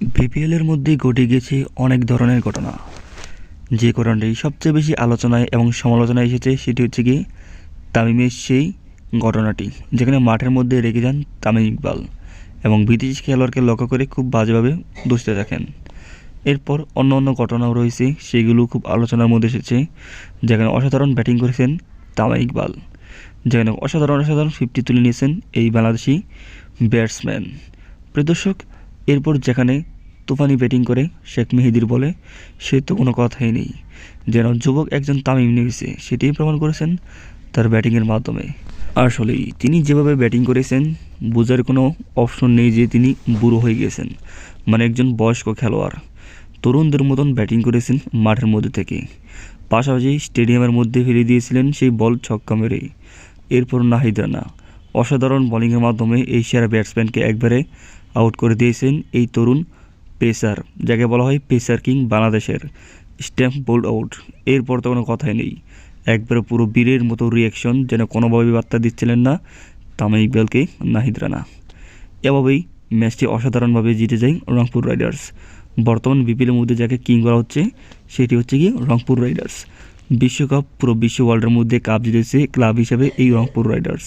বিপিএলের মধ্যে ঘটে গেছে অনেক ধরনের ঘটনা। যে ঘটনাটি সবচেয়ে বেশি আলোচনায় এবং সমালোচনায় এসেছে সেটি হচ্ছে কি তামিমের সেই ঘটনাটি, যেখানে মাঠের মধ্যে রেগে যান তামিম ইকবাল এবং বিদেশি খেলোয়াড়কে লক্ষ্য করে খুব বাজেভাবে দুষতে থাকেন। এরপর অন্য অন্য ঘটনাও রয়েছে, সেগুলো খুব আলোচনার মধ্যে এসেছে, যেখানে অসাধারণ ব্যাটিং করেছেন তামিম ইকবাল, যেখানে অসাধারণ অসাধারণ ফিফটি তুলে নিয়েছেন এই বাংলাদেশি ব্যাটসম্যান প্রিয় দর্শক এরপর যেখানে তুফানি ব্যাটিং করে শেখ মেহেদির বলে, সে তো কোনো কথাই নেই। যেন যুবক একজন তামিম নিয়েছে, সেটিই প্রমাণ করেছেন তার ব্যাটিংয়ের মাধ্যমে। আসলেই তিনি যেভাবে ব্যাটিং করেছেন, বোঝার কোনো অপশন নেই যে তিনি বুড়ো হয়ে গেছেন মানে একজন বয়স্ক খেলোয়াড়। তরুণদের মতন ব্যাটিং করেছেন মাঠের মধ্যে থেকে। পাশাপাশি স্টেডিয়ামের মধ্যে ফেলে দিয়েছিলেন সেই বল ছক্কা মেরে এরপর নাহিদ রানা, অসাধারণ বোলিংয়ের মাধ্যমে এই সেরা ব্যাটসম্যানকে একবারে আউট করে দিয়েছেন এই তরুণ পেসার, যাকে বলা হয় পেসার কিং বাংলাদেশের স্ট্যাম্প বোল্ড আউট। এরপর তো কোনো কথাই নেই। একবারে পুরো বীরের মতো রিয়াকশন যেন কোনোভাবেই বার্তা দিচ্ছিলেন না তামিম ইকবালকে নাহিদ রানা। এভাবেই ম্যাচটি অসাধারণভাবে জিতে যায় রংপুর রাইডার্স। বর্তমান বিপিএলের মধ্যে যাকে কিং করা হচ্ছে, সেটি হচ্ছে কি রংপুর রাইডার্স। বিশ্বকাপ, পুরো বিশ্ব ওয়ার্ল্ডের মধ্যে কাপ জিতেছে ক্লাব হিসেবে এই রংপুর রাইডার্স।